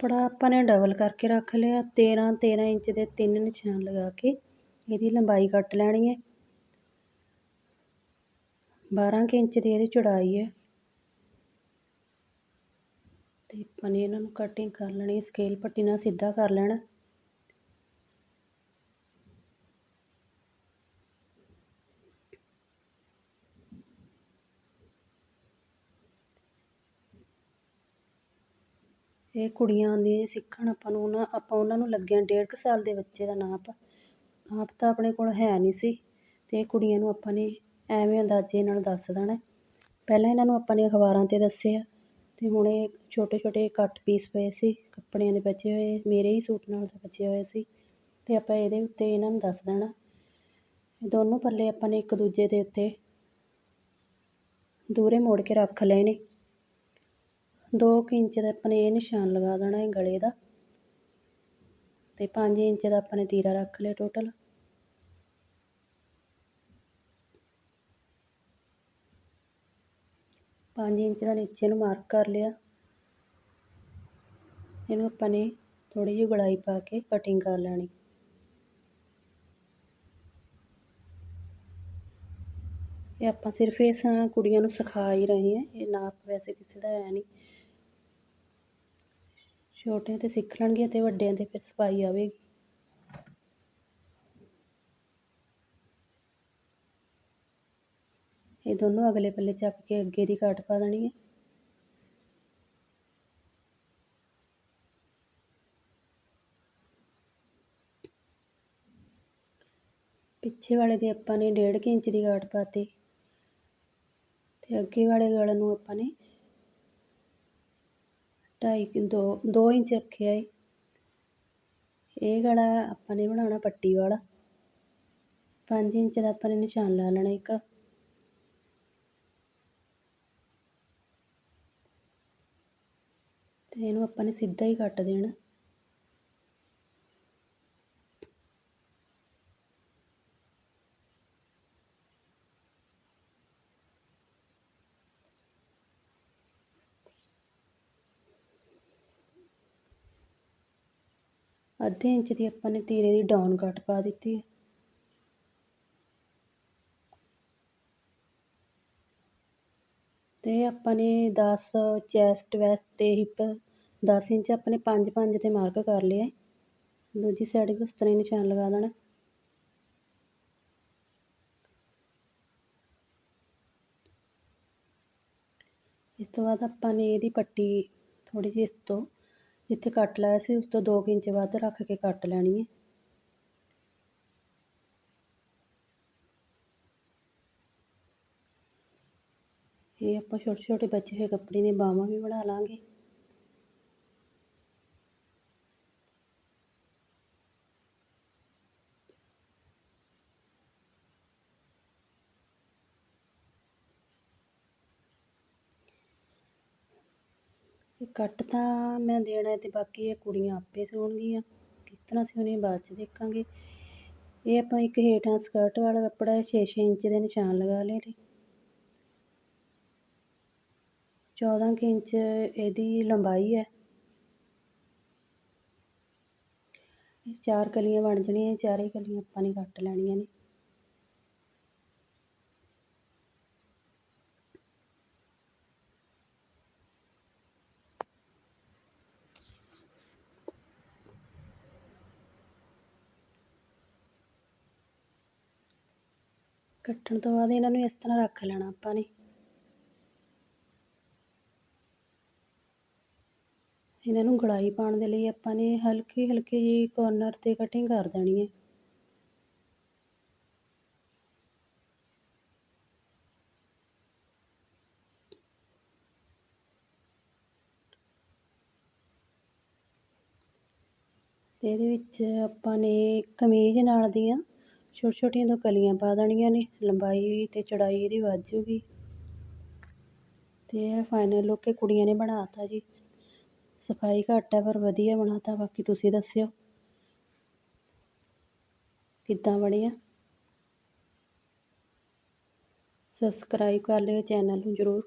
ਕੱਪੜਾ ਆਪਾਂ ਨੇ ਡਬਲ ਕਰਕੇ ਰੱਖ ਲਿਆ। 13 13 ਇੰਚ ਦੇ ਤਿੰਨ ਨਿਸ਼ਾਨ ਲਗਾ ਕੇ ਇਹਦੀ ਲੰਬਾਈ ਕੱਟ ਲੈਣੀ ਹੈ। 12 ਕੁ ਇੰਚ ਦੀ ਇਹਦੀ ਚੌੜਾਈ ਹੈ। ਤੇ ਆਪਾਂ ਨੇ ਇਹਨਾਂ ਨੂੰ ਕਟਿੰਗ ਕਰ ਲੈਣੀ ਸਕੇਲ ਪੱਟੀ ਨਾਲ ਸਿੱਧਾ ਕਰ ਲੈਣਾ। ਇਹ ਕੁੜੀਆਂ ਆਉਂਦੀਆਂ ਸਿੱਖਣ ਆਪਾਂ ਨੂੰ ਉਹਨਾਂ, ਆਪਾਂ ਉਹਨਾਂ ਨੂੰ ਲੱਗਿਆ ਡੇਢ ਕੁ ਸਾਲ ਦੇ ਬੱਚੇ ਦਾ ਨਾਪ। ਆਪ ਤਾਂ ਆਪਣੇ ਕੋਲ ਹੈ ਨਹੀਂ ਸੀ ਤੇ ਕੁੜੀਆਂ ਨੂੰ ਆਪਾਂ ਨੇ ਐਵੇਂ ਅੰਦਾਜ਼ੇ ਨਾਲ ਦੱਸ ਦੇਣਾ। ਪਹਿਲਾਂ ਇਹਨਾਂ ਨੂੰ ਆਪਾਂ ਨੇ ਅਖਬਾਰਾਂ 'ਤੇ ਦੱਸਿਆ ਅਤੇ ਹੁਣ ਇਹ ਛੋਟੇ ਛੋਟੇ ਕੱਟ ਪੀਸ ਪਏ ਸੀ, ਕੱਪੜਿਆਂ ਦੇ ਬਚੇ ਹੋਏ, ਮੇਰੇ ਹੀ ਸੂਟ ਨਾਲ ਬਚੇ ਹੋਏ ਸੀ ਅਤੇ ਆਪਾਂ ਇਹਦੇ ਉੱਤੇ ਇਹਨਾਂ ਨੂੰ ਦੱਸ ਦੇਣਾ। ਦੋਨੋਂ ਪੱਲੇ ਆਪਾਂ ਨੇ ਇੱਕ ਦੂਜੇ ਦੇ ਉੱਤੇ ਦੂਹਰੇ ਮੋੜ ਕੇ ਰੱਖ ਲਏ ਨੇ। ਦੋ ਕੁ ਇੰਚ ਦਾ ਆਪਾਂ ਨੇ ਇਹ ਨਿਸ਼ਾਨ ਲਗਾ ਦੇਣਾ ਹੈ ਗਲੇ ਦਾ ਤੇ 5 ਇੰਚ ਦਾ ਆਪਾਂ ਨੇ ਤੀਰਾ ਰੱਖ ਲਿਆ ਟੋਟਲ ਪੰਜ ਇੰਚ ਦਾ ਨੀਚੇ ਨੂੰ ਮਾਰਕ ਕਰ ਲਿਆ। ਇਹਨੂੰ ਆਪਾਂ ਨੇ ਥੋੜੀ ਜਿਹੀ ਗੁਲਾਈ ਪਾ ਕੇ ਕਟਿੰਗ ਕਰ ਲੈਣੀ। ਇਹ ਆਪਾਂ ਸਿਰਫ ਇਸ ਕੁੜੀਆਂ ਨੂੰ ਸਿਖਾ ਹੀ ਰਹੇ ਹਾਂ, ਇਹ ਨਾਪ ਵੈਸੇ ਕਿਸੇ ਦਾ ਹੈ ਨਹੀਂ। ਛੋਟਿਆਂ ਤੇ ਸਿੱਖ ਲੈਣਗੇ ਅਤੇ ਵੱਡਿਆਂ ਤੇ ਫਿਰ ਸਫ਼ਾਈ ਆਵੇਗੀ। ਇਹ ਦੋਨੋਂ ਅਗਲੇ ਪੱਲੇ ਚੱਕ ਕੇ ਅੱਗੇ ਦੀ ਕਾਟ ਪਾ ਦੇਣੀ ਹੈ। ਪਿੱਛੇ ਵਾਲੇ ਦੀ ਆਪਾਂ ਨੇ ਡੇਢ ਕੁ ਇੰਚ ਦੀ ਕਾਟ ਪਾਤੀ ਤੇ ਅੱਗੇ ਵਾਲੇ ਗਲ ਨੂੰ ਆਪਾਂ ਨੇ ਢਾਈ ਦੋ ਦੋ ਇੰਚ ਰੱਖਿਆ ਏ ਇਹ ਗਲਾ ਆਪਾਂ ਨੇ ਬਣਾਉਣਾ ਪੱਟੀ ਵਾਲਾ 5 ਇੰਚ ਦਾ ਆਪਾਂ ਨੇ ਨਿਸ਼ਾਨ ਲਾ ਲੈਣਾ ਇੱਕ ਤੇ ਇਹਨੂੰ ਆਪਾਂ ਨੇ ਸਿੱਧਾ ਹੀ ਕੱਟ ਦੇਣਾ ਅੱਧੇ ਇੰਚ ਦੀ ਆਪਾਂ ਨੇ ਤੀਰੇ ਦੀ ਡਾਊਨ ਕੱਟ ਪਾ ਦਿੱਤੀ ਹੈ। ਤੇ ਆਪਾਂ ਨੇ 10 ਚੈਸਟ ਵੈਸਟ ਤੇ ਹਿੱਪ 10 ਇੰਚ ਆਪਣੇ 5 5 ਤੇ ਮਾਰਕ ਕਰ ਲਿਆ ਦੂਜੀ ਸਾਈਡ ਵੀ ਉਸ ਤਰ੍ਹਾਂ ਹੀ ਨਿਸ਼ਾਨ ਲਗਾ ਦੇਣਾ। ਇਸ ਤੋਂ ਬਾਅਦ ਆਪਾਂ ਨੇ ਇਹਦੀ ਪੱਟੀ ਥੋੜੀ ਜਿਹੀ ਇਸ ਤੋਂ ਜਿੱਥੇ ਕੱਟ ਲਾਇਆ ਸੀ, ਉਸ ਤੋਂ 2 ਇੰਚ ਵੱਧ ਰੱਖ ਕੇ ਕੱਟ ਲੈਣੀ ਹੈ। ਇਹ ਆਪਾਂ ਛੋਟੇ ਛੋਟੇ ਬਚੇ ਹੋਏ ਕੱਪੜੇ ਦੀਆਂ ਬਾਹਾਂ ਵੀ ਬਣਾ ਲਾਂਗੇ। ਕੱਟ ਤਾਂ ਮੈਂ ਦੇਣਾ ਅਤੇ ਬਾਕੀ ਇਹ ਕੁੜੀਆਂ ਆਪੇ ਸਿਉਣਗੀਆਂ ਕਿਸ ਤਰ੍ਹਾਂ ਸਿਉਣੀ ਬਾਅਦ 'ਚ ਦੇਖਾਂਗੇ। ਇਹ ਆਪਾਂ ਇੱਕ ਹੇਠਾਂ ਸਕਰਟ ਵਾਲਾ ਕੱਪੜਾ 6-6 ਇੰਚ ਦੇ ਨਿਸ਼ਾਨ ਲਗਾ ਲਏ ਨੇ। 14 ਕੁ ਇੰਚ ਇਹਦੀ ਲੰਬਾਈ ਹੈ। ਚਾਰ ਕਲੀਆਂ ਬਣ ਜਾਣੀਆਂ, ਚਾਰੇ ਕਲੀਆਂ ਆਪਾਂ ਨੇ ਕੱਟ ਲੈਣੀਆਂ ਨੇ। ਕੱਟਣ ਤੋਂ ਬਾਅਦ ਇਹਨਾਂ ਨੂੰ ਇਸ ਤਰ੍ਹਾਂ ਰੱਖ ਲੈਣਾ ਆਪਾਂ ਨੇ। ਇਹਨਾਂ ਨੂੰ ਗੜਾਈ ਪਾਉਣ ਦੇ ਲਈ ਆਪਾਂ ਨੇ ਹਲਕੀ ਹਲਕੀ ਜੀ ਕੋਰਨਰ ਤੇ ਕਟਿੰਗ ਕਰ ਦੇਣੀ ਹੈ। ਤੇ ਇਹਦੇ ਵਿੱਚ ਆਪਾਂ ਨੇ ਕਮੀਜ਼ ਨਾਲ ਦੀਆਂ ਛੋਟੀ ਛੋਟੀਆਂ ਦੋ ਕਲੀਆਂ ਪਾ ਦੇਣੀਆਂ ਨੇ, ਲੰਬਾਈ ਤੇ ਚੜਾਈ ਇਹਦੀ ਵੱਧ ਜੂਗੀ। ਤੇ ਇਹ ਫਾਈਨਲ ਲੁੱਕ ਇਹ ਕੁੜੀਆਂ ਨੇ ਬਣਾਤਾ ਜੀ। ਸਫ਼ਾਈ ਘੱਟ ਹੈ, ਪਰ ਵਧੀਆ ਬਣਾਤਾ, ਬਾਕੀ ਤੁਸੀਂ ਦੱਸਿਓ। ਕਿੱਦਾਂ ਬਣਿਆ? ਸਬਸਕ੍ਰਾਈਬ ਕਰ ਲਿਓ ਚੈਨਲ ਨੂੰ ਜ਼ਰੂਰ।